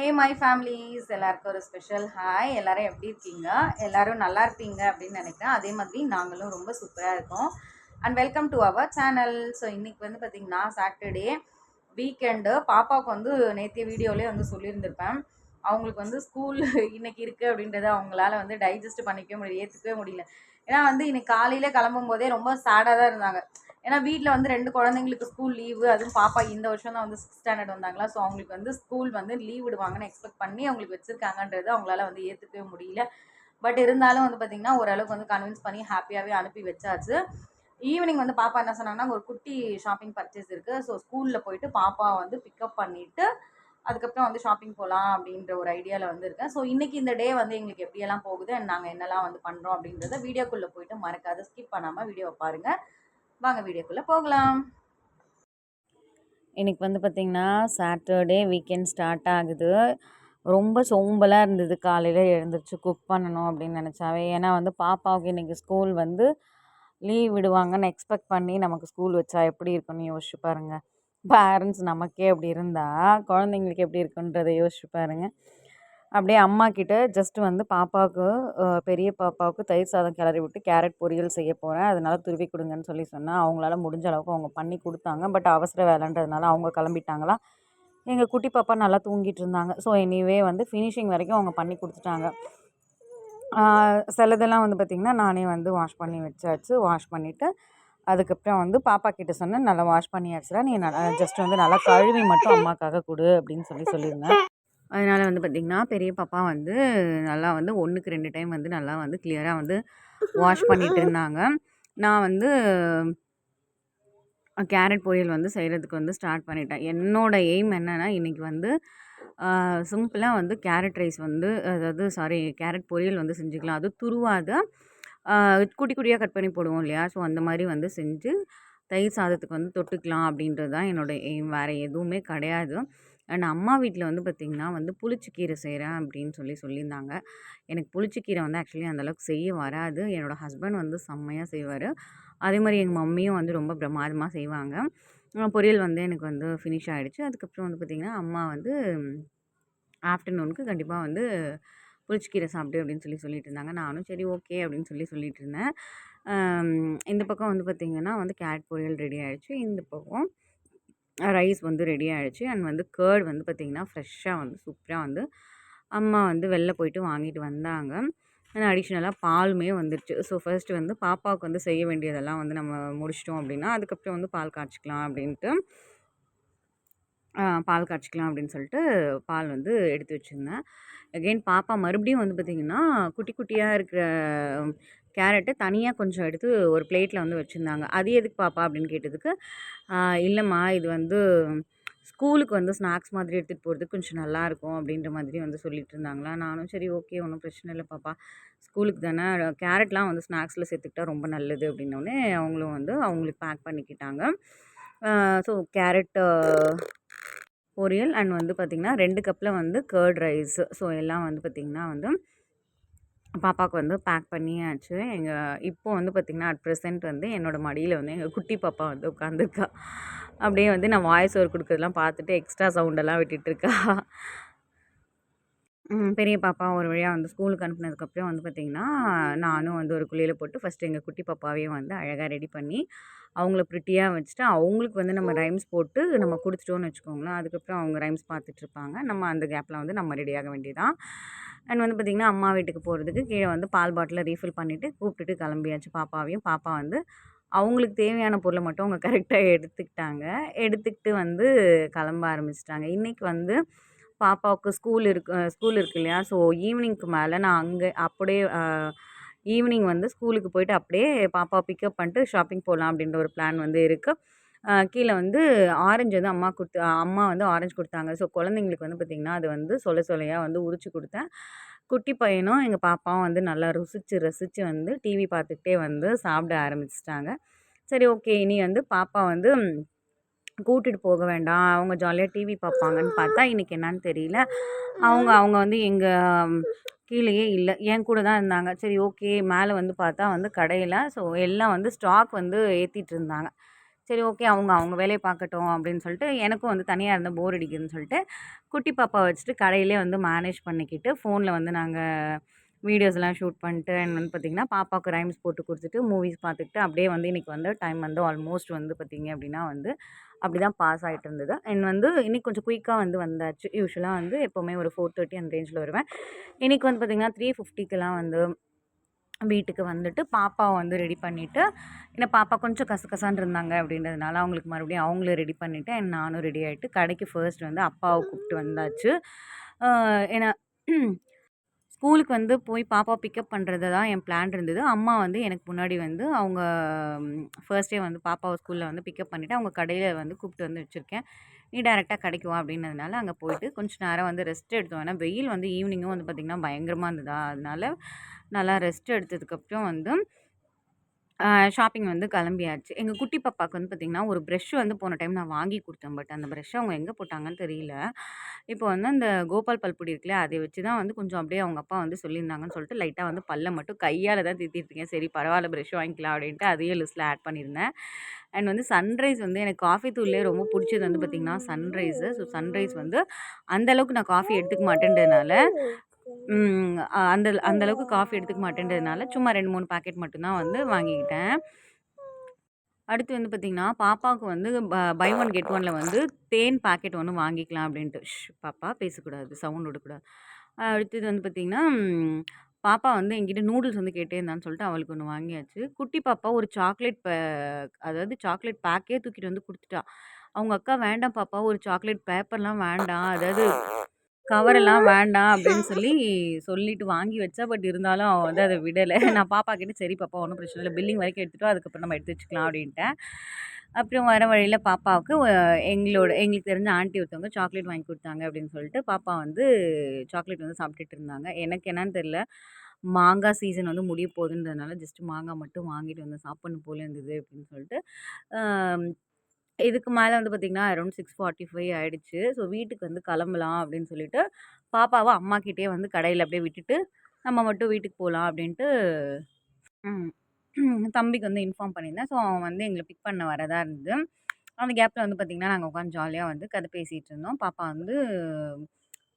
Hey my families எல்லாருக்கும் ஒரு special hi எல்லாரும் எப்படி இருக்கீங்க? எல்லாரும் நல்லா இருப்பீங்க அப்படின்னு நினைக்கிறேன். அதே மாதிரி நாங்களும் ரொம்ப சூப்பராக இருக்கோம். And welcome to our channel so இன்னைக்கு வந்து பார்த்திங்கன்னா சாட்டர்டே வீக்கெண்டு பாப்பாவுக்கு வந்து நேற்றைய வீடியோலேயே வந்து சொல்லியிருந்திருப்பேன். அவங்களுக்கு வந்து ஸ்கூல் இன்னைக்கு இருக்குது அப்படின்றத அவங்களால வந்து டைஜஸ்ட் பண்ணிக்கவே முடியல ஏற்றுக்கவே முடியல. ஏன்னா வந்து இன்னைக்கு காலையில் கிளம்பும் போதே ரொம்ப சேடாக தான் இருந்தாங்க. ஏன்னா வீட்டில் வந்து ரெண்டு குழந்தைங்களுக்கு ஸ்கூல் லீவு அதுவும் பாப்பா இந்த வருஷம் தான் வந்து சிக்ஸ் ஸ்டாண்டர்ட் வந்தாங்களா ஸோ அவங்களுக்கு வந்து ஸ்கூல் வந்து லீவ் விடுவாங்கன்னு எக்ஸ்பெக்ட் பண்ணி அவங்களுக்கு வச்சுருக்காங்கன்றது அவங்களால வந்து ஏற்றுக்கவே முடியல. பட் இருந்தாலும் வந்து பார்த்திங்கன்னா ஓரளவுக்கு வந்து கன்வின்ஸ் பண்ணி ஹாப்பியாகவே அனுப்பி வச்சாச்சு. ஈவினிங் வந்து பாப்பா என்ன சொன்னாங்கன்னா ஒரு குட்டி ஷாப்பிங் பர்ச்சேஸ் இருக்குது ஸோ ஸ்கூலில் போயிட்டு பாப்பா வந்து பிக்கப் பண்ணிவிட்டு அதுக்கப்புறம் வந்து ஷாப்பிங் போகலாம் அப்படின்ற ஒரு ஐடியாவில் வந்து இருக்கேன். ஸோ இன்றைக்கி இந்த டே வந்து எங்களுக்கு எப்படியெல்லாம் போகுது நாங்கள் என்னெல்லாம் வந்து பண்ணுறோம் அப்படின்றத வீடியோக்குள்ளே போயிட்டு மறக்காத ஸ்கிப் பண்ணாமல் வீடியோவை பாருங்கள் வாங்க வீடியோக்குள்ளே போகலாம். இன்றைக்கி வந்து பார்த்திங்கன்னா சாட்டர்டே வீக்கெண்ட் ஸ்டார்ட் ஆகுது. ரொம்ப சோம்பலாக இருந்தது. காலையில் எழுந்திரிச்சு குக் பண்ணணும் அப்படின்னு நினச்சாவே. ஏன்னா வந்து பாப்பாவுக்கு இன்றைக்கி ஸ்கூல் வந்து லீவ் விடுவாங்கன்னு எக்ஸ்பெக்ட் பண்ணி நமக்கு ஸ்கூல் வச்சா எப்படி இருக்குன்னு யோசிச்சு பாருங்க. பேரண்ட்ஸ் நமக்கே அப்படி இருந்தால் குழந்தைங்களுக்கு எப்படி இருக்குன்றதை யோசிச்சு பாருங்கள் அப்படியே அம்மா கிட்ட ஜஸ்ட் வந்து பாப்பாவுக்கு பெரிய பாப்பாவுக்கு தயிர் சாதம் கிளறி விட்டு கேரட் பொரியல் செய்ய போகிறேன் அதனால துருவி கொடுங்கன்னு சொல்லி சொன்னால் அவங்களால முடிஞ்ச அளவுக்கு அவங்க பண்ணி கொடுத்தாங்க. பட் அவசர வேலைன்றதுனால அவங்க கிளம்பிட்டாங்களா? எங்கள் குட்டி பாப்பா நல்லா தூங்கிட்டு இருந்தாங்க. ஸோ எனிவே வந்து ஃபினிஷிங் வரைக்கும் அவங்க பண்ணி கொடுத்துட்டாங்க. சிலதெல்லாம் வந்து பார்த்திங்கன்னா நானே வந்து வாஷ் பண்ணி வச்சாச்சு. வாஷ் பண்ணிவிட்டு அதுக்கப்புறம் வந்து பாப்பா கிட்ட சொன்னேன் நல்லா வாஷ் பண்ணியாச்சுடா. நீ நல்லா ஜஸ்ட் வந்து நல்லா கழுவி மட்டும் அம்மாக்காக கொடு அப்படின்னு சொல்லி சொல்லியிருந்தேன். அதனால் வந்து பார்த்திங்கன்னா பெரிய பாப்பா வந்து நல்லா வந்து ஒன்றுக்கு ரெண்டு டைம் வந்து நல்லா வந்து கிளியராக வந்து வாஷ் பண்ணிட்டு இருந்தாங்க. நான் வந்து கேரட் பொரியல் வந்து செய்கிறதுக்கு வந்து ஸ்டார்ட் பண்ணிட்டேன். என்னோட எய்ம் என்னென்னா இன்றைக்கி வந்து சிம்பிளாக வந்து கேரட் ரைஸ் வந்து அதாவது சாரி கேரட் பொரியல் வந்து செஞ்சுக்கலாம். அது துருவாத. குட்டி குட்டியாக கட் பண்ணி போடுவோம் இல்லையா? ஸோ அந்த மாதிரி வந்து செஞ்சு தயிர் சாதத்துக்கு வந்து தொட்டுக்கலாம் அப்படின்றது தான் என்னோடய எய்ம் வேறு எதுவுமே கிடையாது. அண்ட் அம்மா வீட்டில் வந்து பார்த்திங்கன்னா வந்து புளிச்சக்கீரை செய்கிறேன் அப்படின்னு சொல்லி சொல்லியிருந்தாங்க. எனக்கு புளிச்சக்கீரை வந்து ஆக்சுவலி அந்தளவுக்கு செய்ய வராது. என்னோடய ஹஸ்பண்ட் வந்து செம்மையாக செய்வார். அதே மாதிரி எங்கள் மம்மியும் வந்து ரொம்ப பிரமாதமாக செய்வாங்க. பொரியல் வந்து எனக்கு வந்து ஃபினிஷ் ஆகிடுச்சு அதுக்கப்புறம் வந்து பார்த்திங்கன்னா அம்மா வந்து ஆஃப்டர்நூனுக்கு கண்டிப்பாக வந்து புளிச்சக்கீரை சாப்பிடு அப்படின்னு சொல்லி சொல்லிட்டு இருந்தாங்க. நானும் சரி ஓகே அப்படின்னு சொல்லி சொல்லிட்டு இருந்தேன். இந்த பக்கம் வந்து பார்த்திங்கன்னா வந்து கேரட் பொரியல் ரெடி ஆகிடுச்சு இந்த பக்கம் ரைஸ் வந்து ரெடி ஆகிடுச்சு அண்ட் வந்து கேர்ட் வந்து பார்த்திங்கன்னா ஃப்ரெஷ்ஷாக வந்து சூப்பராக வந்து அம்மா வந்து வெளில போயிட்டு வாங்கிட்டு வந்தாங்க. அடிஷ்னலாக பாலுமே வந்துருச்சு. ஸோ ஃபர்ஸ்ட் வந்து பாப்பாவுக்கு வந்து செய்ய வேண்டியதெல்லாம் வந்து நம்ம முடிச்சிட்டோம் அப்படின்னா அதுக்கப்புறம் வந்து பால் காய்ச்சிக்கலாம் அப்படின்ட்டு பால் காய்ச்சிக்கலாம் அப்படின்னு சொல்லிட்டு பால் வந்து எடுத்து வச்சுருந்தேன். அகெயின் பாப்பா மறுபடியும் வந்து பார்த்திங்கன்னா குட்டி குட்டியாக இருக்கிற கேரட்டை தனியாக கொஞ்சம் எடுத்து ஒரு பிளேட்டில் வந்து வச்சுருந்தாங்க. அது எதுக்கு பாப்பா? அப்படின்னு கேட்டதுக்கு இல்லைம்மா இது வந்து ஸ்கூலுக்கு வந்து ஸ்நாக்ஸ் மாதிரி எடுத்துகிட்டு போகிறதுக்கு கொஞ்சம் நல்லாயிருக்கும் அப்படின்ற மாதிரி வந்து சொல்லிட்டு இருந்தாங்களா. நானும் சரி ஓகே ஒன்றும் பிரச்சனை இல்லை பாப்பா. ஸ்கூலுக்கு தானே கேரட்லாம் வந்து ஸ்நாக்ஸில் சேர்த்துக்கிட்டா ரொம்ப நல்லது. அப்படின்னோடனே அவங்களும் வந்து அவங்களுக்கு பேக் பண்ணிக்கிட்டாங்க. ஸோ கேரட் பொரியல் அண்ட் வந்து பார்த்திங்கன்னா ரெண்டு கப்பில் வந்து கேர்ட் ரைஸ். ஸோ எல்லாம் வந்து பார்த்திங்கன்னா வந்து பாப்பாவுக்கு வந்து பேக் பண்ணியாச்சு. எங்கள் இப்போ வந்து பார்த்திங்கன்னா அட் ப்ரெசென்ட் வந்து என்னோடய மடியில் வந்து எங்கள் குட்டி பாப்பா வந்து உட்காந்துருக்கா அப்படியே வந்து நான் வாய்ஸ் ஓவர் கொடுக்குறதெல்லாம் பார்த்துட்டு எக்ஸ்ட்ரா சவுண்டெல்லாம் விட்டுட்ருக்கா பெரிய பாப்பா ஒரு வழியாக வந்து ஸ்கூலுக்கு அனுப்புனதுக்கப்புறம் வந்து பார்த்திங்கன்னா நானும் வந்து ஒரு குழியில் போட்டு ஃபஸ்ட்டு எங்கள் குட்டி பாப்பாவையும் வந்து அழகாக ரெடி பண்ணி அவங்கள ப்ரிட்டியாக வச்சுட்டு அவங்களுக்கு வந்து நம்ம ரைம்ஸ் போட்டு நம்ம கொடுத்துட்டோன்னு வச்சுக்கோங்களேன். அதுக்கப்புறம் அவங்க ரைம்ஸ் பார்த்துட்ருப்பாங்க நம்ம அந்த கேப்பில் வந்து நம்ம ரெடியாக வேண்டியதான் அண்ட் வந்து பார்த்திங்கன்னா அம்மா வீட்டுக்கு போகிறதுக்கு கீழே வந்து பால் பாட்டிலை ரீஃபில் பண்ணிவிட்டு கூப்பிட்டுட்டு கிளம்பியாச்சு பாப்பாவையும். பாப்பா வந்து அவங்களுக்கு தேவையான பொருளை மட்டும் அவங்க கரெக்டாக எடுத்துக்கிட்டாங்க. எடுத்துக்கிட்டு வந்து கிளம்ப ஆரம்பிச்சிட்டாங்க. இன்றைக்கி வந்து பாப்பாவுக்கு ஸ்கூல் இருக்கு ஸ்கூல் இருக்கு இல்லையா? ஸோ ஈவினிங்க்கு மேலே நான் அங்கே அப்படியே ஈவினிங் வந்து ஸ்கூலுக்கு போயிட்டு அப்படியே பாப்பாவை பிக்கப் பண்ணிட்டு ஷாப்பிங் போகலாம் அப்படின்ற ஒரு பிளான் வந்து இருக்குது கீழே வந்து ஆரஞ்சு வந்து அம்மா கொடுத்து அம்மா வந்து ஆரஞ்சு கொடுத்தாங்க. ஸோ குழந்தைங்களுக்கு வந்து பார்த்திங்கன்னா அது வந்து சொல சொலையாக வந்து உரிச்சு கொடுத்தேன். குட்டி பையனும் எங்கள் பாப்பாவும் வந்து நல்லா ருசித்து ரசித்து வந்து டிவி பார்த்துக்கிட்டே வந்து சாப்பிட ஆரம்பிச்சிட்டாங்க. சரி ஓகே. இனி வந்து பாப்பா வந்து கூட்டிட்டு போக வேண்டாம். அவங்க ஜாலியாக டிவி பார்ப்பாங்கன்னு பார்த்தா இன்றைக்கி என்னன்னு தெரியல. அவங்க அவங்க வந்து எங்கள் கீழேயே இல்லை. என் கூட தான் இருந்தாங்க. சரி ஓகே மேலே வந்து பார்த்தா வந்து கடையில் ஸோ எல்லாம் வந்து ஸ்டாக் வந்து ஏற்றிட்டு இருந்தாங்க. சரி ஓகே அவங்க அவங்க வேலையை பார்க்கட்டும் அப்படின்னு சொல்லிட்டு எனக்கும் வந்து தனியாக இருந்தால் போர் அடிக்குதுன்னு சொல்லிட்டு குட்டி பாப்பா வச்சுட்டு கடையிலே வந்து மேனேஜ் பண்ணிக்கிட்டு ஃபோனில் வந்து நாங்கள் வீடியோஸ்லாம் ஷூட் பண்ணிட்டு அண்ட் வந்து பார்த்திங்கன்னா பாப்பாவுக்கு ரைம்ஸ் போட்டு கொடுத்துட்டு மூவிஸ் பார்த்துக்கிட்டு அப்படியே வந்து இன்றைக்கி வந்து டைம் வந்து ஆல்மோஸ்ட் வந்து பார்த்திங்க அப்படின்னா வந்து அப்படி தான் பாஸ் ஆகிட்டு இருந்தது. அண்ட் வந்து இன்றைக்கி கொஞ்சம் குயிக்காக வந்து வந்தாச்சு. யூஸ்வலாக வந்து எப்போவுமே ஒரு ஃபோர் தேர்ட்டி அந்த ரேஞ்சில் வருவேன். இன்றைக்கி வந்து பார்த்திங்கன்னா த்ரீ ஃபிஃப்டிக்கெலாம் வந்து வீட்டுக்கு வந்துட்டு பாப்பாவை வந்து ரெடி பண்ணிவிட்டு ஏன்னா பாப்பா கொஞ்சம் கசகசான் இருந்தாங்க அப்படின்றதுனால அவங்களுக்கு மறுபடியும் அவங்கள ரெடி பண்ணிவிட்டு அண்ட் நானும் ரெடி ஆகிட்டு கடைக்கு ஃபர்ஸ்ட் வந்து அப்பாவை கூப்பிட்டு வந்தாச்சு. ஏன்னா ஸ்கூலுக்கு வந்து போய் பாப்பா பிக்கப் பண்ணுறது தான் என் பிளான் இருந்தது. அம்மா வந்து எனக்கு முன்னாடி வந்து அவங்க ஃபர்ஸ்ட் டே வந்து பாப்பாவை ஸ்கூலில் வந்து பிக்கப் பண்ணிவிட்டு அவங்க கடையில் வந்து கூப்பிட்டு வந்து வச்சுருக்கேன். நீ டேரெக்டாக கிடைக்குவா அப்படின்றதுனால அப்படின்னதுனால அங்கே போயிட்டு கொஞ்சம் நேரம் வந்து ரெஸ்ட் எடுத்தோம். ஏன்னா வெயில் வந்து ஈவினிங்கும் வந்து பார்த்திங்கன்னா பயங்கரமாக இருந்ததா? அதனால நல்லா ரெஸ்ட் எடுத்ததுக்கப்புறம் வந்து ஷாப்பிங் வந்து கிளம்பியாச்சு. எங்கள் குட்டி பாப்பாவுக்கு வந்து பார்த்திங்கன்னா ஒரு ப்ரெஷ் வந்து போன டைம் நான் வாங்கி கொடுத்தேன். பட் அந்த ப்ரெஷ்ஷை அவங்க எங்கே போட்டாங்கன்னு தெரியல. இப்போ வந்து அந்த கோபால் பல்புடி இருக்குல்ல அதை வச்சு தான் வந்து கொஞ்சம் அப்படியே அவங்க அப்பா வந்து சொல்லியிருந்தாங்கன்னு சொல்லிட்டு லைட்டாக வந்து பல்ல மட்டும் கையால் தான் திட்டிட்டு இருக்கேன். சரி பரவாயில்ல ப்ரெஷ் வாங்கிக்கலாம் அப்படின்ட்டு அதையே லிஸ்ட்டில் ஆட் பண்ணியிருந்தேன். அண்ட் வந்து சன்ரைஸ் வந்து எனக்கு காஃபி தூள்லேயே ரொம்ப பிடிச்சது வந்து பார்த்திங்கன்னா சன்ரைஸு. ஸோ சன்ரைஸ் வந்து அந்தளவுக்கு நான் காஃபி எடுத்துக்க மாட்டேன்றதுனால ம், அ அந்த அந்த அளவுக்கு காஃபி எடுத்துக்க மாட்டேன்றதுனால சும்மா 2, 3 பாக்கெட் மட்டும் தான் வந்து வாங்கிக்கிட்டேன். அடுத்து வந்து பார்த்தீங்கன்னா, பாப்பாவுக்கு வந்து ப பை ஒன் கெட் ஒன்ல வந்து தேன் பாக்கெட் ஒண்ணு வாங்கிக்கலாம் அப்படின்ட்டு. ஷ் பாப்பா பேசக்கூடாது. சவுண்ட் விடக்கூடாது. அடுத்தது வந்து பார்த்தீங்கன்னா, ம் பாப்பா வந்து என்கிட்ட நூடுல்ஸ் வந்து கேட்டே இருந்தான்னு சொல்லிட்டு அவளுக்கு ஒண்ணு வாங்கியாச்சு. குட்டி பாப்பா ஒரு சாக்லேட் ப அதாவது சாக்லேட் பேக்கே தூக்கிட்டு வந்து குடுத்துட்டா. அவங்க அக்கா "வேண்டாம் பாப்பா ஒரு சாக்லேட் பேப்பர்லாம் வேண்டாம். அதாவது கவரெல்லாம் வேண்டாம்" அப்படின்னு சொல்லி சொல்லிட்டு வாங்கி வச்சா. பட் இருந்தாலும் அவன் வந்து அதை விடலை நான் பாப்பா கிட்ட "சரி பாப்பா ஒன்றும் பிரச்சனை இல்லை பில்லிங் வரைக்கும் எடுத்துட்டு அதுக்கப்புறம் நம்ம எடுத்து வச்சுக்கலாம்" அப்படின்ட்டேன். அப்புறம் வர வழியில் பாப்பாவுக்கு எங்களோட எங்களுக்கு தெரிஞ்ச ஆண்டி ஒருத்தவங்க சாக்லேட் வாங்கி கொடுத்தாங்க அப்படின்னு சொல்லிட்டு, பாப்பா வந்து சாக்லேட் வந்து சாப்பிட்டுட்டு இருந்தாங்க. எனக்கு என்னன்னு தெரியல. மாங்காய் சீசன் வந்து முடிய போகுதுன்றதுனால ஜஸ்ட்டு மாங்கா மட்டும் வாங்கிட்டு வந்து சாப்பிட்ணும் போல இருந்தது அப்படின்னு சொல்லிட்டு. இதுக்கு மேலே வந்து பார்த்தீங்கன்னா, அரவுண்ட் 6:45 ஆயிடுச்சு. ஸோ வீட்டுக்கு வந்து கிளம்பலாம் அப்படின்னு சொல்லிட்டு, பாப்பாவை அம்மாக்கிட்டே வந்து கடையில் அப்படியே விட்டுட்டு, நம்ம மட்டும் வீட்டுக்கு போகலாம் அப்படின்ட்டு தம்பிக்கு வந்து இன்ஃபார்ம் பண்ணியிருந்தேன். ஸோ அவன் வந்து எங்களை பிக் பண்ண வரதா இருந்தது. அந்த கேப்பில் வந்து பார்த்திங்கன்னா நாங்கள் உட்காந்து ஜாலியாக வந்து கதை பேசிகிட்டு இருந்தோம். பாப்பா வந்து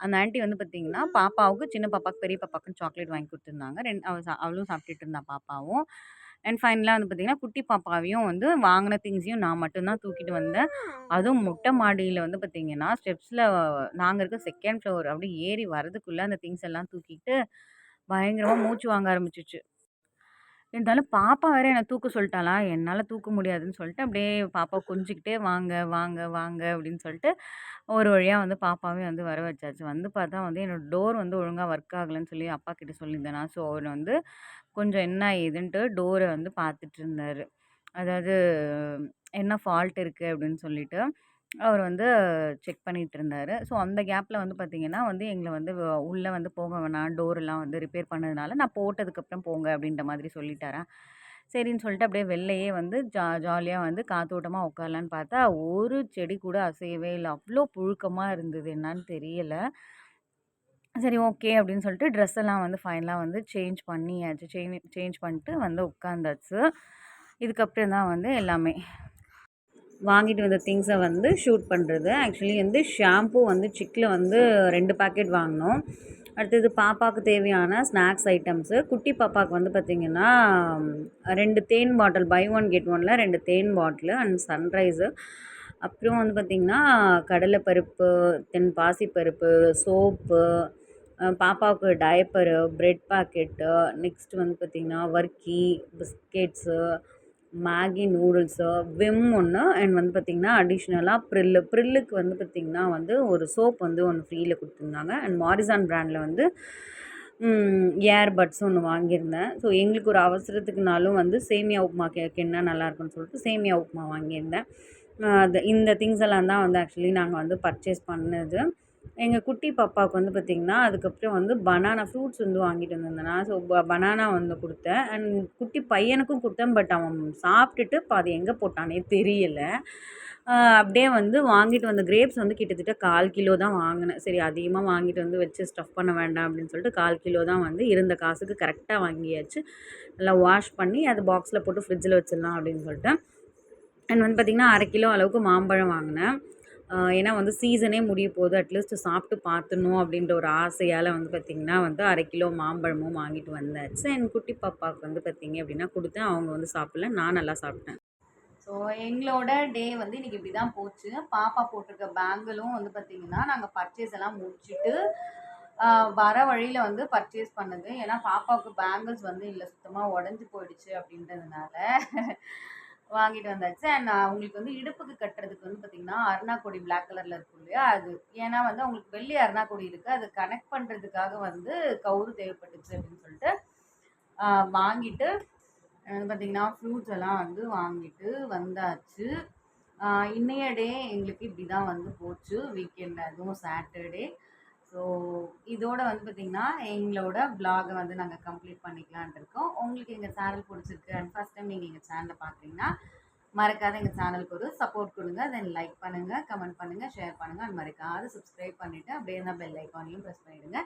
அந்த ஆண்டி வந்து பார்த்திங்கன்னா பாப்பாவுக்கு, சின்ன பாப்பாவுக்கு, பெரிய பாப்பாவுக்குன்னு சாக்லேட் வாங்கி கொடுத்துருந்தாங்க ரெண்டு அவள் அவளும் சாப்பிட்டுட்டு இருந்தா பாப்பாவும். அண்ட் ஃபைனலா வந்து பார்த்தீங்கன்னா, குட்டி பாப்பாவையும் வந்து வாங்குன திங்ஸையும் நான் மட்டும் தான் தூக்கிட்டு வந்தேன். அதுவும் மொட்டை மாடியில வந்து பார்த்தீங்கன்னா, ஸ்டெப்ஸ்ல நாங்க இருக்க 2ண்ட் ஃப்ளோர் அப்படியே ஏறி வரதுக்குள்ள அந்த திங்ஸ் எல்லாம் தூக்கிட்டு, பயங்கரமா மூச்சு வாங்க ஆரம்பிச்சுருச்சு. இருந்தாலும் பாப்பா வேற என்ன தூக்க சொல்லிட்டாளா? என்னால் தூக்க முடியாதுன்னு சொல்லிட்டு, அப்படியே பாப்பா கொஞ்சிக்கிட்டே "வாங்க, வாங்க, வாங்க" அப்படின்னு சொல்லிட்டு, ஒரு வழியாக வந்து பாப்பாவே வந்து வர வச்சாச்சு. வந்து பார்த்தா வந்து என்னோட டோர் வந்து ஒழுங்காக ஒர்க் ஆகலைன்னு சொல்லி அப்பா கிட்ட சொல்லியிருந்தேனா, ஸோ அவர் வந்து கொஞ்சம் என்ன ஏதுன்ட்டு டோரை வந்து பார்த்துட்டு இருந்தார். அதாவது என்ன ஃபால்ட் இருக்குது அப்படின்னு சொல்லிட்டு, அவர் வந்து செக் பண்ணிகிட்டு இருந்தார் ஸோ அந்த கேப்பில் வந்து பார்த்திங்கன்னா வந்து எங்களை வந்து உள்ளே வந்து போக வேணாம். டோரெலாம் வந்து ரிப்பேர் பண்ணதுனால, நான் போட்டதுக்கப்புறம் போங்க அப்படின்ற மாதிரி சொல்லிட்டாரா. சரின்னு சொல்லிட்டு அப்படியே வெளிலையே வந்து ஜா ஜாலியாக வந்து காத்தோட்டமாக உட்காரலான்னு பார்த்தா, ஒரு செடி கூட அசையவே இல்லை அவ்வளோ புழுக்கமாக இருந்தது. என்னான்னு தெரியலை சரி ஓகே அப்படின்னு சொல்லிட்டு ட்ரெஸ் எல்லாம் வந்து ஃபைனலாக வந்து சேஞ்ச் பண்ணியாச்சு. சேஞ்ச் சேஞ்ச் பண்ணிட்டு வந்து உட்காந்தாச்சு. இதுக்கப்புறம் தான் வந்து எல்லாமே. வாங்கிட்டு வந்த திங்ஸை வந்து ஷூட் பண்ணுறது ஆக்சுவலி வந்து ஷாம்பூ வந்து சிக்கில் வந்து ரெண்டு பேக்கெட் வாங்கினோம் அடுத்தது பாப்பாவுக்கு தேவையான ஸ்நாக்ஸ் ஐட்டம்ஸு. குட்டி பாப்பாவுக்கு வந்து பார்த்திங்கன்னா ரெண்டு தேன் பாட்டில் பை ஒன் கெட் ஒன்ல ரெண்டு தேன் பாட்டில் அண்ட் சன்ரைஸு. அப்புறம் வந்து பார்த்திங்கன்னா கடலை பருப்பு, தென் பாசிப்பருப்பு, சோப்பு, பாப்பாவுக்கு டயப்பரு, ப்ரெட் பாக்கெட்டு, நெக்ஸ்ட் வந்து பார்த்திங்கன்னா வர்க்கி, பிஸ்கெட்ஸு, மேகி நூடுல்ஸு, விம் ஒன்று அண்ட் வந்து பார்த்திங்கன்னா அடிஷ்னலாக ப்ரில்லு. ப்ரில்லுக்கு வந்து பார்த்தீங்கன்னா வந்து ஒரு சோப் வந்து ஒன்று ஃப்ரீயில் கொடுத்துருந்தாங்க அண்ட் மாரிசான் ப்ராண்டில் வந்து ஏர்பட்ஸ் ஏர் பட்ஸ் வாங்கியிருந்தேன். ஸோ எங்களுக்கு ஒரு அவசரத்துக்குனாலும் வந்து சேமியா உப்புமா கெ என்ன நல்லாயிருக்குன்னு சொல்லிட்டு சேமியா உப்புமா வாங்கியிருந்தேன். இந்த திங்ஸ் எல்லாம் தான் வந்து ஆக்சுவலி நாங்கள் வந்து பர்ச்சேஸ் பண்ணது. எங்கள் குட்டி பாப்பாவுக்கு வந்து பார்த்திங்கன்னா அதுக்கப்புறம் வந்து பனானா ஃப்ரூட்ஸ் வந்து வாங்கிட்டு வந்திருந்தேனா, ஸோ ப பனானா வந்து கொடுத்தேன். அண்ட் குட்டி பையனுக்கும் கொடுத்தேன். பட் அவன் சாப்பிட்டுட்டு பாதி எங்கே போட்டானே தெரியலை. அப்படியே வந்து வாங்கிட்டு வந்த கிரேப்ஸ் வந்து கிட்டத்தட்ட 1/4 கிலோ தான் வாங்கினேன். சரி அதிகமாக வாங்கிட்டு வந்து வச்சு ஸ்டஃப் பண்ண வேண்டாம் அப்படின்னு சொல்லிட்டு 1/4 கிலோ தான் வந்து இருந்த காசுக்கு கரெக்டாக வாங்கியாச்சு. நல்லா வாஷ் பண்ணி, அதை பாக்ஸில் போட்டு ஃப்ரிட்ஜில் வச்சிடலாம் அப்படின்னு சொல்லிட்டு அண்ட் வந்து பார்த்திங்கன்னா அரை கிலோ அளவுக்கு மாம்பழம் வாங்கினேன். ஏன்னா வந்து சீசனே முடிய போகுது. அட்லீஸ்ட் சாப்பிட்டு பார்த்துணும் அப்படின்ற ஒரு ஆசையால் வந்து பார்த்திங்கன்னா வந்து அரை கிலோ மாம்பழமும் வாங்கிட்டு வந்தாச்சு. என் குட்டி பாப்பாவுக்கு வந்து பார்த்திங்க அப்படின்னா கொடுத்தேன். அவங்க வந்து சாப்பிடல. நான் நல்லா சாப்பிட்டேன். ஸோ எங்களோட டே வந்து இன்றைக்கி இப்படி தான் போச்சு. பாப்பா போட்டிருக்க பேங்கிளும் வந்து பார்த்தீங்கன்னா நாங்கள் பர்ச்சேஸ் எல்லாம் முடிச்சுட்டு வர வழியில் வந்து பர்ச்சேஸ் பண்ணது. ஏன்னா பாப்பாவுக்கு பேங்கிள்ஸ் வந்து இல்லை சுத்தமாக உடஞ்சி போயிடுச்சு அப்படின்றதுனால. வாங்கிட்டு வந்தாச்சு. அண்ட் அவங்களுக்கு வந்து இடுப்புக்கு கட்டுறதுக்கு வந்து பார்த்திங்கன்னா அருணாக்கொடி பிளாக் கலரில் இருக்கும் இல்லையா? அது ஏன்னா வந்து அவங்களுக்கு வெள்ளி அருணாக்கொடி இருக்குது அது கனெக்ட் பண்ணுறதுக்காக வந்து கவுரு தேவைப்பட்டுச்சு அப்படின்னு சொல்லிட்டு வாங்கிட்டு பார்த்தீங்கன்னா பார்த்திங்கன்னா ஃப்ரூட்ஸ் எல்லாம் வந்து வாங்கிட்டு வந்தாச்சு. இன்னைய டே எங்களுக்கு இப்படி தான் வந்து போச்சு. வீக்கெண்ட் அதுவும் சாட்டர்டே ஸோ இதோட வந்து பார்த்திங்கன்னா எங்களோட பிளாகை வந்து நாங்கள் கம்ப்ளீட் பண்ணிக்கலான் இருக்கோம். உங்களுக்கு எங்கள் சேனல் பிடிச்சிருக்கு அண்ட் ஃபஸ்ட் டைம் நீங்கள் எங்கள் சேனலை பார்க்குறீங்கன்னா மறக்காத எங்கள் சேனலுக்கு ஒரு சப்போர்ட் கொடுங்க. தென் லைக் பண்ணுங்கள் கமெண்ட் பண்ணுங்கள் ஷேர் பண்ணுங்கள் அண்ட் மறக்காத சப்ஸ்கிரைப் பண்ணிவிட்டு அப்படியே தான் பெல் ஐக்கானையும் ப்ரெஸ் பண்ணிவிடுங்க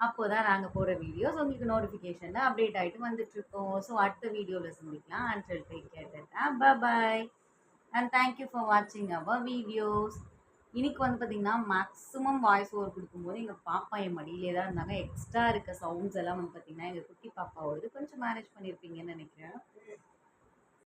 அப்போ தான் நாங்கள் போடுற வீடியோஸ் உங்களுக்கு நோட்டிஃபிகேஷனில் அப்டேட் ஆகிட்டு வந்துட்டுருக்கோம் ஸோ அடுத்த வீடியோவில் சந்திக்கலாம். அண்ட் டேக் ப பாய் அண்ட் தேங்க்யூ ஃபார் வாட்சிங் அவர் வீடியோஸ் இன்னைக்கு வந்து பார்த்தீங்கன்னா மேக்ஸிமம் வாய்ஸ் ஓவர் கொடுக்கும்போது எங்கள் பாப்பா என் மடியிலே தான் இருந்தாங்க. எக்ஸ்ட்ரா இருக்க சவுண்ட்ஸ் எல்லாம் வந்து பார்த்தீங்கன்னா எங்கள் குட்டி பாப்பாவோடது கொஞ்சம் மேனேஜ் பண்ணியிருப்பீங்கன்னு நினைக்கிறேன்.